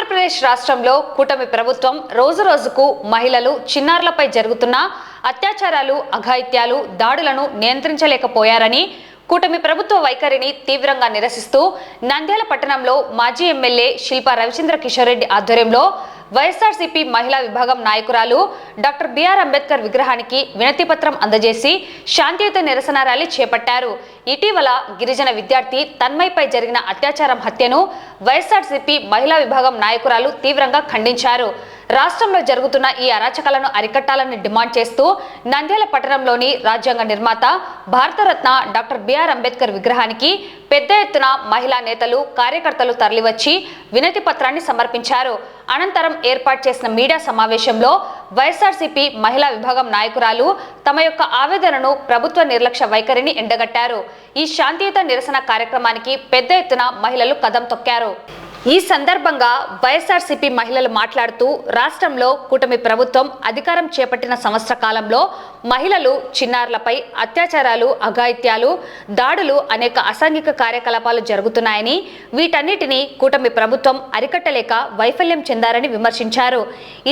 ఆంధ్రప్రదేశ్ రాష్ట్రంలో కూటమి ప్రభుత్వం రోజు రోజుకు మహిళలు చిన్నారులపై జరుగుతున్న అత్యాచారాలు అఘాయిత్యాలు దాడులను నియంత్రించలేకపోయారని కూటమి ప్రభుత్వ వైఖరిని తీవ్రంగా నిరసిస్తూ నంద్యాల పట్టణంలో మాజీ ఎమ్మెల్యే శిల్పా రవిచంద్ర కిషోర్ రెడ్డి ఆధ్వర్యంలో వైఎస్ఆర్సీపీ మహిళా విభాగం నాయకురాలు డాక్టర్ బిఆర్ అంబేద్కర్ విగ్రహానికి వినతిపత్రం అందజేసి శాంతియుత నిరసన ర్యాలీ చేపట్టారు. ఇటీవల గిరిజన విద్యార్థి తన్మయ్పై జరిగిన అత్యాచారం హత్యను వైఎస్ఆర్సీపీ మహిళా విభాగం నాయకురాలు తీవ్రంగా ఖండించారు. రాష్ట్రంలో జరుగుతున్న ఈ అరాచకాలను అరికట్టాలని డిమాండ్ చేస్తూ నంద్యాల పట్టణంలోని రాజ్యాంగ నిర్మాత భారతరత్న డాక్టర్ బిఆర్ అంబేద్కర్ విగ్రహానికి పెద్ద ఎత్తున మహిళా నేతలు కార్యకర్తలు తరలివచ్చి వినతి పత్రాన్ని సమర్పించారు. అనంతరం ఏర్పాటు చేసిన మీడియా సమావేశంలో వైఎస్ఆర్సీపీ మహిళా విభాగం నాయకురాలు తమ యొక్క ఆవేదనను ప్రభుత్వ నిర్లక్ష్య వైఖరిని ఎండగట్టారు. ఈ శాంతియుత నిరసన కార్యక్రమానికి పెద్ద ఎత్తున మహిళలు కదం తొక్కారు. ఈ సందర్భంగా వైఎస్ఆర్సీపీ మహిళలు మాట్లాడుతూ రాష్ట్రంలో కూటమి ప్రభుత్వం అధికారం చేపట్టిన సంవత్సర కాలంలో మహిళలు చిన్నారులపై అత్యాచారాలు అఘాయిత్యాలు దాడులు అనేక అసాంఘిక కార్యకలాపాలు జరుగుతున్నాయని వీటన్నిటిని కూటమి ప్రభుత్వం అరికట్టలేక వైఫల్యం చెందారని విమర్శించారు.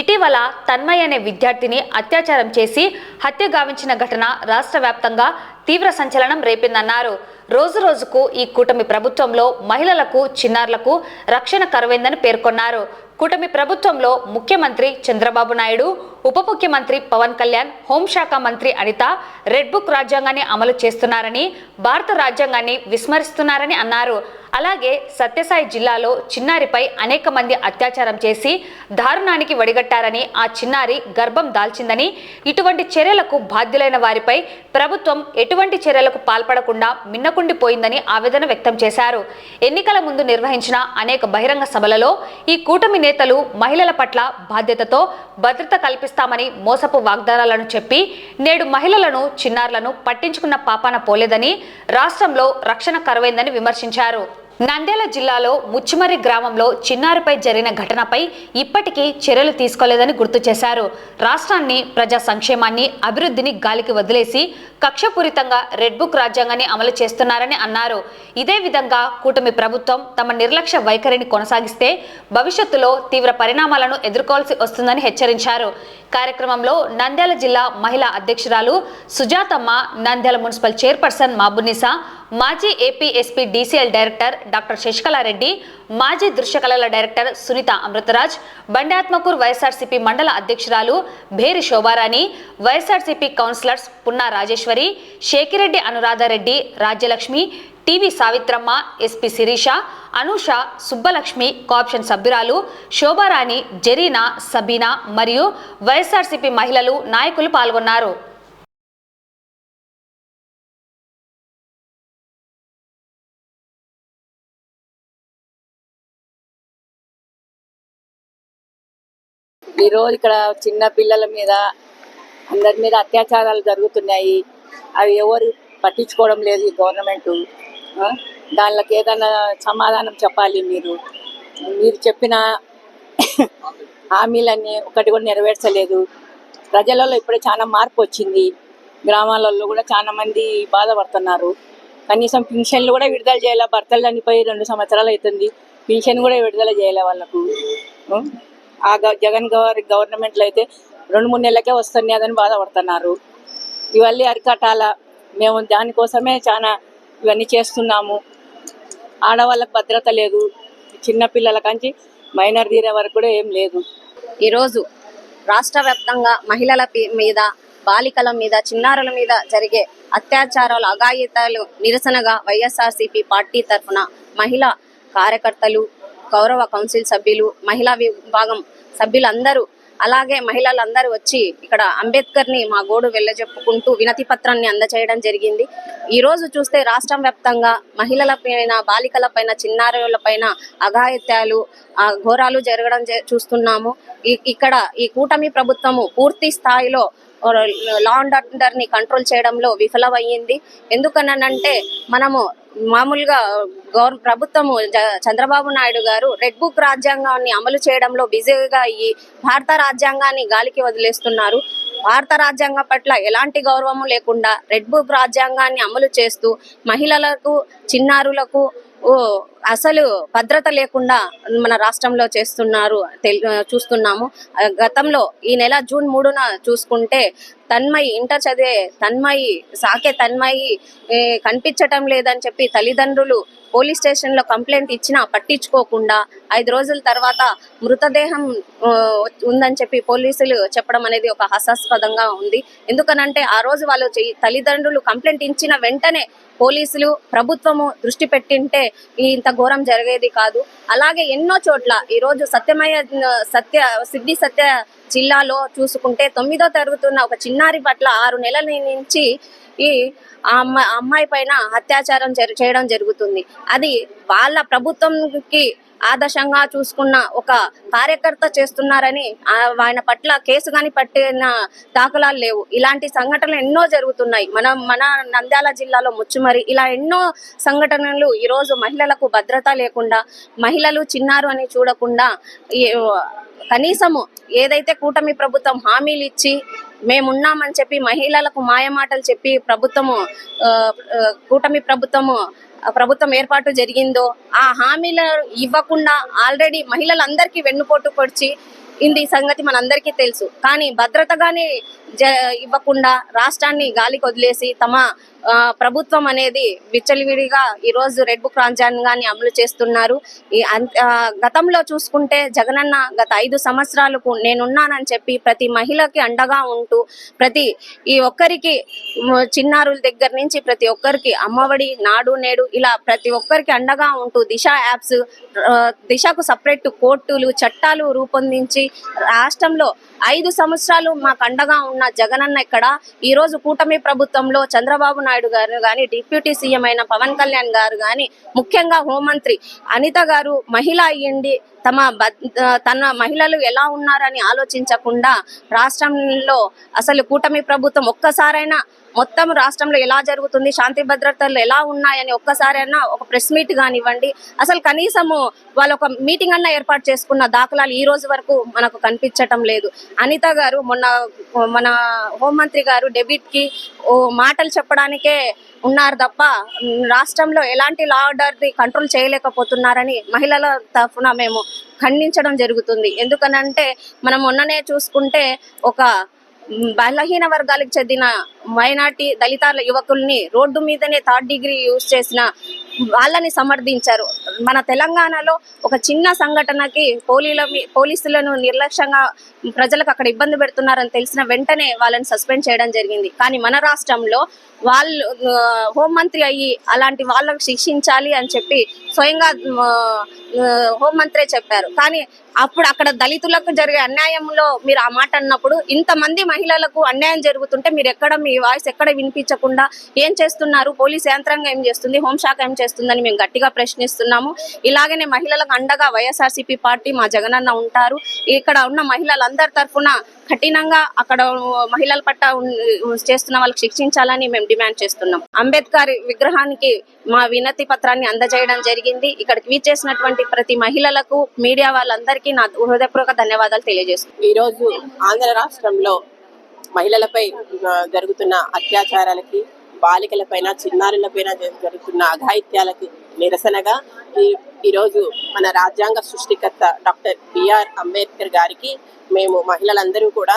ఇటీవల తన్మయ్ అనే విద్యార్థిని అత్యాచారం చేసి హత్య గావించిన ఘటన రాష్ట్ర వ్యాప్తంగా తీవ్ర సంచలనం రేపిందన్నారు. రోజు రోజుకు ఈ కూటమి ప్రభుత్వంలో మహిళలకు చిన్నారులకు రక్షణ కరువైందని పేర్కొన్నారు. కూటమి ప్రభుత్వంలో ముఖ్యమంత్రి చంద్రబాబు నాయుడు ఉప ముఖ్యమంత్రి పవన్ కళ్యాణ్ హోంశాఖ మంత్రి అనిత రెడ్ బుక్ రాజ్యాంగాన్ని అమలు చేస్తున్నారని భారత రాజ్యాంగాన్ని విస్మరిస్తున్నారని అన్నారు. అలాగే సత్యసాయి జిల్లాలో చిన్నారిపై అనేక మంది అత్యాచారం చేసి దారుణానికి వడిగట్టారని ఆ చిన్నారి గర్భం దాల్చిందని ఇటువంటి చర్యలకు బాధ్యులైన వారిపై ప్రభుత్వం ఎటువంటి చర్యలకు పాల్పడకుండా మిన్నకుండిపోయిందని ఆవేదన వ్యక్తం చేశారు. ఎన్నికల ముందు నిర్వహించిన అనేక బహిరంగ సభలలో ఈ కూటమి నేతలు మహిళల పట్ల బాధ్యతతో భద్రత కల్పిస్తామని మోసపు వాగ్దానాలను చెప్పి నేడు మహిళలను చిన్నారులను పట్టించుకున్న పాపాన పోలేదని రాష్ట్రంలో రక్షణ కరువైందని విమర్శించారు. నంద్యాల జిల్లాలో ముచ్చిమరి గ్రామంలో చిన్నారిపై జరిగిన ఘటనపై ఇప్పటికీ చర్యలు తీసుకోలేదని గుర్తు చేశారు. రాష్ట్రాన్ని ప్రజా సంక్షేమాన్ని అభివృద్ధిని గాలికి వదిలేసి కక్షపూరితంగా రెడ్ బుక్ రాజ్యాంగాన్ని అమలు చేస్తున్నారని అన్నారు. ఇదే విధంగా కూటమి ప్రభుత్వం తమ నిర్లక్ష్య వైఖరిని కొనసాగిస్తే భవిష్యత్తులో తీవ్ర పరిణామాలను ఎదుర్కోవాల్సి వస్తుందని హెచ్చరించారు. కార్యక్రమంలో నంద్యాల జిల్లా మహిళా అధ్యక్షురాలు సుజాతమ్మ నంద్యాల మున్సిపల్ చైర్పర్సన్ మాబునిసా మాజీ AP SP DCL director doctor Sasikala Reddy మాజీ దృశ్యకళల డైరెక్టర్ సునీత అమృతరాజ్ బండాత్మకూర్ వైఎస్ఆర్సీపీ మండల అధ్యక్షురాలు Bheri Shobharani YSRCP councillors Punna Rajeshwari Sheki Reddy Anuradha Reddy Rajyalakshmi TV Savitramma SP Sirisha Anusha Subbalakshmi caption సభ్యురాలు శోభారాణి జరీనా సబీనా మరియు వైఎస్ఆర్సీపీ మహిళలు నాయకులు పాల్గొన్నారు. ఈరోజు ఇక్కడ చిన్న పిల్లల మీద అందరి మీద అత్యాచారాలు జరుగుతున్నాయి. అవి ఎవరు పట్టించుకోవడం లేదు ఈ గవర్నమెంట్. దానికి ఏదైనా సమాధానం చెప్పాలి మీరు. మీరు చెప్పిన హామీలన్నీ ఒకటి కూడా నెరవేర్చలేదు. ప్రజలలో ఇప్పుడే చాలా మార్పు వచ్చింది. గ్రామాలలో కూడా చాలా మంది బాధపడుతున్నారు. కనీసం పింఛన్లు కూడా విడుదల చేయాలి? భర్తలు చనిపోయి రెండు సంవత్సరాలు అవుతుంది. పింఛన్ కూడా విడుదల చేయాలి వాళ్ళకు? ఆ గ- జగన్ గవర్ గవర్నమెంట్లో అయితే రెండు మూడు నెలలకే వస్తున్నాయని బాధపడుతున్నారు. ఇవన్నీ అరికట్టాల? మేము దానికోసమే చాలా ఇవన్నీ చేస్తున్నాము. ఆడవాళ్ళకి భద్రత లేదు. చిన్నపిల్లల కంచి మైనర్ తీరే వరకు కూడా ఏం లేదు. ఈరోజు రాష్ట్ర వ్యాప్తంగా మహిళల మీద బాలికల మీద చిన్నారుల మీద జరిగే అత్యాచారాలు అఘాయితాలు నిరసనగా వైఎస్ఆర్సీపీ పార్టీ తరఫున మహిళా కార్యకర్తలు గౌరవ కౌన్సిల్ సభ్యులు మహిళా విభాగం సభ్యులందరూ అలాగే మహిళలందరూ వచ్చి ఇక్కడ అంబేద్కర్ని మా గోడు వెళ్ళజెప్పుకుంటూ వినతి పత్రాన్ని అందచేయడం జరిగింది. ఈ రోజు చూస్తే రాష్ట్రం వ్యాప్తంగా మహిళల పైన బాలికల పైన చిన్నారుల పైన అఘాయిత్యాలు ఆ, ఘోరాలు జరగడం జ- చూస్తున్నాము. ఇక్కడ ఈ కూటమి ప్రభుత్వము పూర్తి స్థాయిలో లా అండ్ ఆర్డర్ని కంట్రోల్ చేయడంలో విఫలమయ్యింది. ఎందుకనంటే మనము మామూలుగా గౌర ప్రభుత్వము చంద్రబాబు నాయుడు గారు రెడ్ బుక్ రాజ్యాంగాన్ని అమలు చేయడంలో బిజీగా అయ్యి భారత రాజ్యాంగాన్ని గాలికి వదిలేస్తున్నారు. భారత రాజ్యాంగం పట్ల ఎలాంటి గౌరవము లేకుండా రెడ్ బుక్ రాజ్యాంగాన్ని అమలు చేస్తూ మహిళలకు చిన్నారులకు అసలు భద్రత లేకుండా మన రాష్ట్రంలో చేస్తున్నారు తెల్- చూస్తున్నాము. గతంలో ఈ నెల జూన్ మూడున చూసుకుంటే తన్మయి ఇంటర్ చదివే తన్మయి సాకే తన్మయి కనిపించటం లేదని చెప్పి తల్లిదండ్రులు పోలీస్ స్టేషన్లో కంప్లైంట్ ఇచ్చినా పట్టించుకోకుండా ఐదు రోజుల తర్వాత మృతదేహం ఉందని చెప్పి పోలీసులు చెప్పడం అనేది ఒక హాస్యాస్పదంగా ఉంది. ఎందుకనంటే ఆ రోజు వాళ్ళు తల్లిదండ్రులు కంప్లైంట్ ఇచ్చిన వెంటనే పోలీసులు ప్రభుత్వము దృష్టి పెట్టింటే ఇంత ఘోరం జరిగేది కాదు. అలాగే ఎన్నో చోట్ల ఈరోజు సత్యమయ్య సత్య సిద్ధి సత్య జిల్లాలో చూసుకుంటే తొమ్మిదో తరుగుతున్న ఒక చిన్నారి పట్ల ఆరు నెలల నుంచి ఈ ఆ అమ్మాయి పైన అత్యాచారం చేయడం జరుగుతుంది. అది వాళ్ళ ప్రభుత్వంకి ఆదర్శంగా చూసుకున్న ఒక కార్యకర్త చేస్తున్నారని ఆ ఆయన పట్ల కేసు కానీ పట్టిన దాఖలాలు లేవు. ఇలాంటి సంఘటనలు ఎన్నో జరుగుతున్నాయి. మన మన నంద్యాల జిల్లాలో ముచ్చుమరి ఇలా ఎన్నో సంఘటనలు ఈరోజు మహిళలకు భద్రత లేకుండా మహిళలు చిన్నారు అని చూడకుండా కనీసము ఏదైతే కూటమి ప్రభుత్వం హామీలు ఇచ్చి మేమున్నామని చెప్పి మహిళలకు మాయమాటలు చెప్పి ప్రభుత్వము కూటమి ప్రభుత్వము ప్రభుత్వం ఏర్పాటు జరిగిందో ఆ హామీలు ఇవ్వకుండా ఆల్రెడీ మహిళలందరికీ వెన్నుపోటు పొడిచి ఇంది సంగతి మనందరికీ తెలుసు. కానీ భద్రతగానే జ ఇవ్వకుండా రాష్ట్రాన్ని గాలికి వదిలేసి తమ ప్రభుత్వం అనేది విచ్చలివిడిగా ఈరోజు రెడ్ బుక్ రాజ్యాంగాన్ని అమలు చేస్తున్నారు. ఈ గతంలో చూసుకుంటే జగనన్న గత ఐదు సంవత్సరాలకు నేనున్నానని చెప్పి ప్రతి మహిళకి అండగా ఉంటూ ప్రతి ఈ ఒక్కరికి చిన్నారుల దగ్గర నుంచి ప్రతి ఒక్కరికి అమ్మఒడి నాడు నేడు ఇలా ప్రతి ఒక్కరికి అండగా ఉంటూ దిశ యాప్స్ దిశకు సపరేట్ కోర్టులు చట్టాలు రూపొందించి రాష్ట్రంలో ఐదు సంవత్సరాలు మాకు అండగా ఉన్న జగనన్న ఇక్కడ ఈ రోజు కూటమి ప్రభుత్వంలో చంద్రబాబు నాయుడు గారు కానీ డిప్యూటీ సీఎం అయిన పవన్ కళ్యాణ్ గారు కానీ ముఖ్యంగా హోంమంత్రి అనిత గారు మహిళ అయ్యండి తమ తన మహిళలు ఎలా ఉన్నారని ఆలోచించకుండా రాష్ట్రంలో అసలు కూటమి ప్రభుత్వం ఒక్కసారైనా మొత్తం రాష్ట్రంలో ఎలా జరుగుతుంది శాంతి భద్రతలు ఎలా ఉన్నాయని ఒక్కసారైనా ఒక ప్రెస్ మీట్ కానివ్వండి అసలు కనీసము వాళ్ళు ఒక మీటింగ్ అన్న ఏర్పాటు చేసుకున్న దాఖలాలు ఈ రోజు వరకు మనకు కనిపించటం లేదు. అనిత గారు మొన్న మన హోంమంత్రి గారు డెబిట్కి ఓ మాటలు చెప్పడానికే ఉన్నారు తప్ప రాష్ట్రంలో ఎలాంటి లా ఆర్డర్ని కంట్రోల్ చేయలేకపోతున్నారని మహిళల తరఫున మేము ఖండించడం జరుగుతుంది. ఎందుకనంటే మనం మొన్ననే చూసుకుంటే ఒక బలహీన వర్గాలకు చెందిన మైనార్టీ దళిత యువకుల్ని రోడ్డు మీదనే థర్డ్ డిగ్రీ యూజ్ చేసిన వాళ్ళని సమర్థించారు. మన తెలంగాణలో ఒక చిన్న సంఘటనకి పోలీల పోలీసులను నిర్లక్ష్యంగా ప్రజలకు అక్కడ ఇబ్బంది పెడుతున్నారని తెలిసిన వెంటనే వాళ్ళని సస్పెండ్ చేయడం జరిగింది. కానీ మన రాష్ట్రంలో వాళ్ళు హోంమంత్రి అయ్యి అలాంటి వాళ్ళకు శిక్షించాలి అని చెప్పి స్వయంగా హోంమంత్రే చెప్పారు. కానీ అప్పుడు అక్కడ దళితులకు జరిగే అన్యాయంలో మీరు ఆ మాట అన్నప్పుడు ఇంతమంది మహిళలకు అన్యాయం జరుగుతుంటే మీరు ఎక్కడ మీ వాయిస్ ఎక్కడ వినిపించకుండా ఏం చేస్తున్నారు? పోలీస్ యంత్రాంగం ఏం చేస్తుంది? హోంశాఖ ఏం చేస్తుందని మేము గట్టిగా ప్రశ్నిస్తున్నాము. ఇలాగనే మహిళలకు అండగా వైఎస్ఆర్సీపీ పార్టీ మా జగనన్న ఉంటారు. ఇక్కడ ఉన్న మహిళలందరి తరఫున కఠినంగా అక్కడ మహిళల పట్ల చేస్తున్న వాళ్ళకి శిక్షించాలని మేము డిమాండ్ చేస్తున్నాం. అంబేద్కర్ విగ్రహానికి మా వినతి పత్రాన్ని అందజేయడం జరిగింది. ఇక్కడికి వీచేసినటువంటి ప్రతి మహిళలకు మీడియా వాళ్ళందరికీ నా హృదయపూర్వక ధన్యవాదాలు తెలియజేస్తున్నాను. ఈరోజు ఆంధ్ర రాష్ట్రంలో మహిళలపై జరుగుతున్న అత్యాచారాలకి బాలికలపైన చిన్నారులపైన జరుగుతున్న అఘాయిత్యాలకి నిరసనగా ఈ ఈరోజు మన రాజ్యాంగ సృష్టికర్త డాక్టర్ బిఆర్ అంబేద్కర్ గారికి మేము మహిళలందరూ కూడా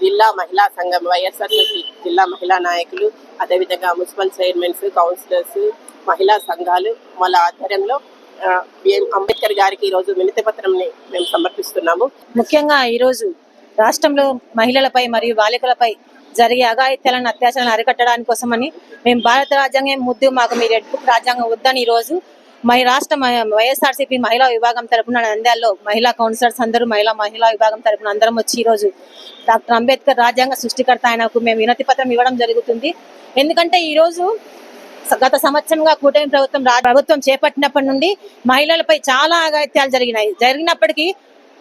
జిల్లా మహిళా సంఘం వైఎస్ఆర్సీపీ జిల్లా మహిళా నాయకులు అదేవిధంగా మున్సిపల్ చైర్మన్స్ కౌన్సిలర్స్ మహిళా సంఘాలు వాళ్ళ ఆధ్వర్యంలో బిఎం అంబేద్కర్ గారికి ఈరోజు వినతి పత్రంని మేము సమర్పిస్తున్నాము. ముఖ్యంగా ఈరోజు రాష్ట్రంలో మహిళలపై మరియు బాలికలపై జరిగే అఘాయిత్యాలను అత్యాచారాలను అరికట్టడానికి కోసమని మేము భారత రాజ్యాంగం ముద్దు మాకు మీ రెడ్ బుక్ రాజ్యాంగం వద్దని ఈరోజు మరి రాష్ట్ర వైఎస్ఆర్సీపీ మహిళా విభాగం తరపున నంద్యాల్లో మహిళా కౌన్సిలర్స్ అందరూ మహిళా మహిళా విభాగం తరపున అందరం వచ్చి ఈరోజు డాక్టర్ అంబేద్కర్ రాజ్యాంగ సృష్టికర్త ఆయనకు మేము వినతి పత్రం ఇవ్వడం జరుగుతుంది. ఎందుకంటే ఈరోజు గత సంవత్సరంగా కూటమి ప్రభుత్వం ప్రభుత్వం చేపట్టినప్పటి నుండి మహిళలపై చాలా అఘాయిత్యాలు జరిగినాయి. జరిగినప్పటికీ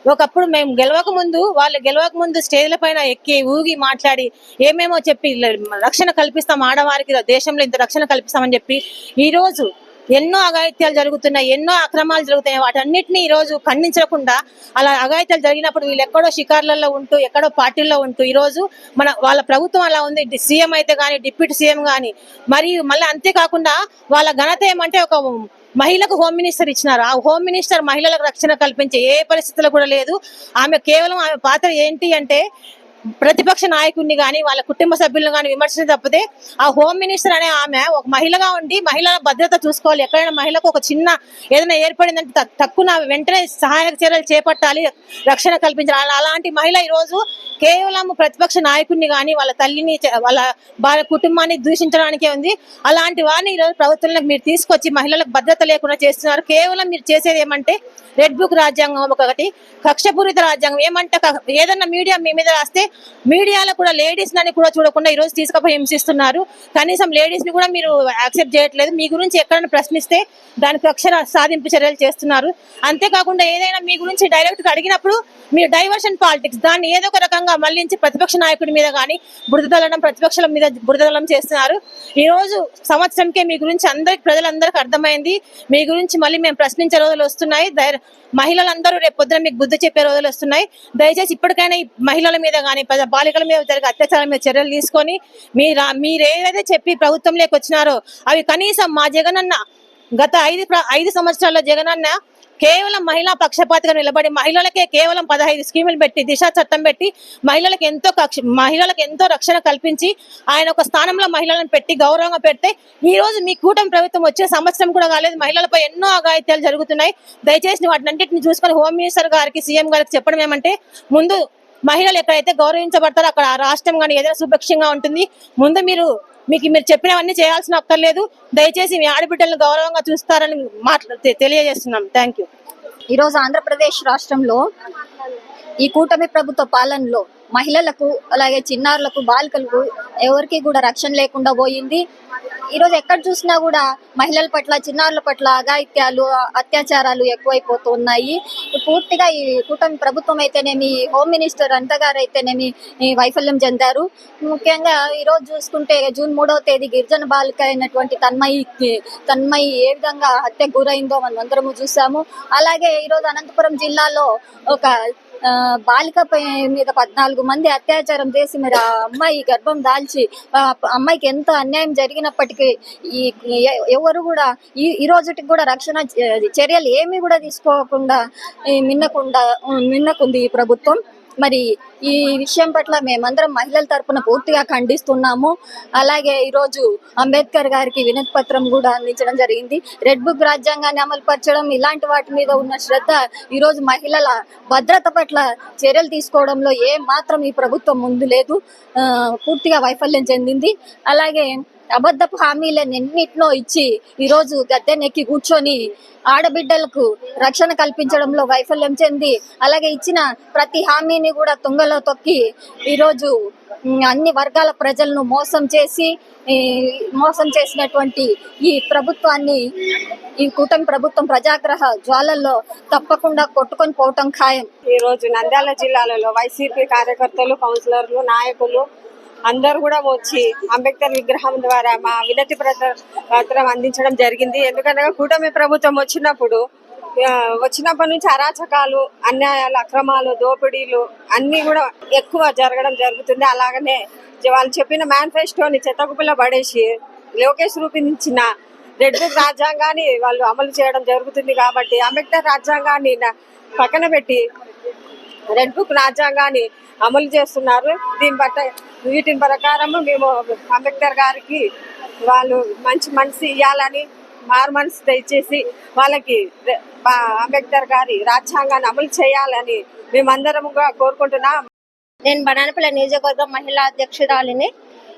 ఒకప్పుడు మేము గెలవక ముందు వాళ్ళు గెలవక ముందు స్టేజ్ల పైన ఎక్కి ఊగి మాట్లాడి ఏమేమో చెప్పి రక్షణ కల్పిస్తాం ఆడవారికి దేశంలో ఇంత రక్షణ కల్పిస్తామని చెప్పి ఈ రోజు ఎన్నో అఘాయిత్యాలు జరుగుతున్నాయి ఎన్నో అక్రమాలు జరుగుతున్నాయి. వాటన్నిటిని ఈ రోజు ఖండించకుండా అలా అఘాయిత్యాలు జరిగినప్పుడు వీళ్ళు ఎక్కడో షికార్లలో ఉంటూ ఎక్కడో పార్టీల్లో ఉంటూ ఈరోజు మన వాళ్ళ ప్రభుత్వం అలా ఉంది. సీఎం అయితే కానీ డిప్యూటీ సీఎం కానీ మరియు మళ్ళీ అంతేకాకుండా వాళ్ళ ఘనత ఏమంటే ఒక మహిళకు హోమ్ మినిస్టర్ ఇచ్చినారు. ఆ హోమ్ మినిస్టర్ మహిళలకు రక్షణ కల్పించే ఏ పరిస్థితుల్లో కూడా లేదు. ఆమె కేవలం ఆమె పాత్ర ఏంటి అంటే ప్రతిపక్ష నాయకుడిని కానీ వాళ్ళ కుటుంబ సభ్యులను కానీ విమర్శించ తప్పితే ఆ హోమ్ మినిస్టర్ అనే ఆమె ఒక మహిళగా ఉండి మహిళల భద్రత చూసుకోవాలి. ఎక్కడైనా మహిళకు ఒక చిన్న ఏదైనా ఏర్పడిందంటే తక్కువ వెంటనే సహాయక చర్యలు చేపట్టాలి రక్షణ కల్పించాలి. అలా- అలాంటి మహిళ ఈ రోజు కేవలం ప్రతిపక్ష నాయకుడిని కానీ వాళ్ళ తల్లిని వాళ్ళ వాళ్ళ కుటుంబాన్ని దూషించడానికే ఉంది. అలాంటి వారిని ఈరోజు ప్రభుత్వంలో మీరు తీసుకొచ్చి మహిళలకు భద్రత లేకుండా చేస్తున్నారు. కేవలం మీరు చేసేది ఏమంటే రెడ్ బుక్ రాజ్యాంగం ఒకటి కక్షపూరిత రాజ్యాంగం. ఏమంటే ఏదన్నా మీడియా మీ మీద రాస్తే మీడియాలో కూడా లేడీస్ అని కూడా చూడకుండా ఈరోజు తీసుకుపోయి హింసిస్తున్నారు. కనీసం లేడీస్ని కూడా మీరు యాక్సెప్ట్ చేయట్లేదు. మీ గురించి ఎక్కడైనా ప్రశ్నిస్తే దానికి అక్షర సాధింపు చర్యలు చేస్తున్నారు. అంతేకాకుండా ఏదైనా మీ గురించి డైరెక్ట్గా అడిగినప్పుడు మీరు డైవర్షన్ పాలిటిక్స్ దాన్ని ఏదో ఒక రకంగా మళ్ళించి ప్రతిపక్ష నాయకుడి మీద కానీ బురదలడం ప్రతిపక్షాల మీద బురదలడం చేస్తున్నారు. ఈ రోజు సంవత్సరంకే మీ గురించి అందరికి ప్రజలందరికీ అర్థమైంది. మీ గురించి మళ్ళీ మేము ప్రశ్నించే రోజులు వస్తున్నాయి. మహిళలందరూ రేపు మీకు బుద్ధి చెప్పే రోజులు వస్తున్నాయి. దయచేసి ఇప్పటికైనా ఈ మహిళల మీద కానీ బాలికల మీద జరిగే అత్యాచారం మీద చర్యలు తీసుకొని మీరు మీరు ఏదైతే చెప్పి ప్రభుత్వంలోకి వచ్చినారో అవి కనీసం మా జగనన్న గత ఐదు ఐదు సంవత్సరాల్లో జగనన్న కేవలం మహిళా పక్షపాతిగా నిలబడి మహిళలకే కేవలం పదహైదు స్కీములు పెట్టి దిశ చట్టం పెట్టి మహిళలకు ఎంతో కక్ష మహిళలకు ఎంతో రక్షణ కల్పించి ఆయన ఒక స్థానంలో మహిళలను పెట్టి గౌరవంగా పెడితే ఈ రోజు మీ కూటమి ప్రభుత్వం వచ్చే సంవత్సరం కూడా కాలేదు. మహిళలపై ఎన్నో అఘాయిత్యాలు జరుగుతున్నాయి. దయచేసి వాటినన్నింటిని చూసుకొని హోమ్ మినిస్టర్ గారికి సీఎం గారికి చెప్పడం ఏమంటే ముందు మహిళలు ఎక్కడైతే గౌరవించబడతారో అక్కడ రాష్ట్రం కానీ ఏదైనా సుభిక్షంగా ఉంటుంది. ముందు మీరు మీకు మీరు చెప్పినవన్నీ చేయాల్సిన అక్కర్లేదు దయచేసి మీ ఆడబిడ్డలను గౌరవంగా చూస్తారని మాట్లా తెలియజేస్తున్నాం. Thank you. ఈరోజు ఆంధ్రప్రదేశ్ రాష్ట్రంలో ఈ కూటమి ప్రభుత్వ పాలనలో మహిళలకు అలాగే చిన్నారులకు బాలికలకు ఎవరికి కూడా రక్షణ లేకుండా పోయింది. ఈరోజు ఎక్కడ చూసినా కూడా మహిళల పట్ల చిన్నారుల పట్ల అఘాయిత్యాలు అత్యాచారాలు ఎక్కువైపోతున్నాయి. పూర్తిగా ఈ కూటమి ప్రభుత్వం అయితేనేమి హోమ్ మినిస్టర్ అనిత గారు అయితేనేమి ఈ వైఫల్యం చెందారు. ముఖ్యంగా ఈరోజు చూసుకుంటే జూన్ మూడవ తేదీ గిరిజన బాలిక అయినటువంటి తన్మయి తన్మయి ఏ విధంగా హత్యకు గురైందో మనం అందరము చూసాము. అలాగే ఈరోజు అనంతపురం జిల్లాలో ఒక బాలికపై మీద పద్నాలుగు మంది అత్యాచారం చేసి మరి ఆ అమ్మాయి గర్భం దాల్చి అమ్మాయికి ఎంత అన్యాయం జరిగినప్పటికీ ఈ ఎ- ఎవరు కూడా ఈ ఈ రోజుకి కూడా రక్షణ చర్యలు ఏమీ కూడా తీసుకోకుండా ఈ మిన్నకుండా మిన్నకుంది ఈ ప్రభుత్వం. మరి ఈ విషయం పట్ల మేమందరం మహిళల తరపున పూర్తిగా ఖండిస్తున్నాము. అలాగే ఈరోజు అంబేద్కర్ గారికి వినతి పత్రం కూడా అందించడం జరిగింది. రెడ్ బుక్ రాజ్యాంగాన్ని అమలుపరచడం ఇలాంటి వాటి మీద ఉన్న శ్రద్ధ ఈరోజు మహిళల భద్రత పట్ల చర్యలు తీసుకోవడంలో ఏ మాత్రం ఈ ప్రభుత్వం ముందు లేదు. పూర్తిగా వైఫల్యం చెందింది. అలాగే అబద్ధపు హామీలను ఎన్నిటినో ఇచ్చి ఈరోజు గద్దెనెక్కి కూర్చొని ఆడబిడ్డలకు రక్షణ కల్పించడంలో వైఫల్యం చెంది అలాగే ఇచ్చిన ప్రతి హామీని కూడా తుంగలో తొక్కి ఈరోజు అన్ని వర్గాల ప్రజలను మోసం చేసి మోసం చేసినటువంటి ఈ ప్రభుత్వాన్ని ఈ కూటమి ప్రభుత్వం ప్రజాగ్రహ జ్వాలల్లో తప్పకుండా కొట్టుకొని పోవటం ఖాయం. ఈ రోజు నంద్యాల జిల్లాలలో వైసీపీ కార్యకర్తలు కౌన్సిలర్లు నాయకులు అందరూ కూడా వచ్చి అంబేద్కర్ విగ్రహం ద్వారా మా వినతి పత్రం అందించడం జరిగింది. ఎందుకనగా కూటమి ప్రభుత్వం వచ్చినప్పుడు వచ్చినప్పటి నుంచి అరాచకాలు అన్యాయాలు అక్రమాలు దోపిడీలు అన్ని కూడా ఎక్కువ జరగడం జరుగుతుంది. అలాగనే వాళ్ళు చెప్పిన మేనిఫెస్టోని చెత్తకుప్పలో పడేసి లోకేష్ రూపొందించిన రెడ్ బుక్ రాజ్యాంగాన్ని వాళ్ళు అమలు చేయడం జరుగుతుంది కాబట్టి అంబేద్కర్ రాజ్యాంగాన్ని పక్కన పెట్టి రెడ్ బుక్ రాజ్యాంగాన్ని అమలు చేస్తున్నారు. దీని బట్ట వీటిని ప్రకారం మేము అంబేద్కర్ గారికి వాళ్ళు మంచి మనసు ఇవ్వాలని మారు మనసు దయచేసి వాళ్ళకి అంబేద్కర్ గారి రాజ్యాంగాన్ని అమలు చేయాలని మేమందరముగా కోరుకుంటున్నాం. నేను బనానపల్లి నియోజకవర్గం మహిళా అధ్యక్షురాలిని.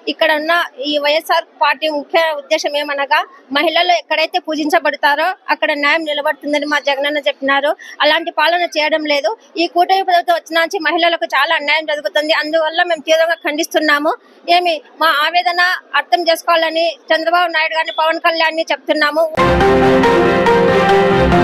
ఇక్కడ ఉన్న ఈ వైఎస్ఆర్ పార్టీ ముఖ్య ఉద్దేశం ఏమనగా మహిళలు ఎక్కడైతే పూజించబడతారో అక్కడ న్యాయం నిలబడుతుందని మా జగనన్న చెప్పినారు. అలాంటి పాలన చేయడం లేదు. ఈ కూటమి ప్రభుత్వం వచ్చిన నుంచి మహిళలకు చాలా అన్యాయం జరుగుతుంది. అందువల్ల మేము తీవ్రంగా ఖండిస్తున్నాము. ఏమి మా ఆవేదన అర్థం చేసుకోవాలని చంద్రబాబు నాయుడు గారిని పవన్ కళ్యాణ్ చెప్తున్నాము.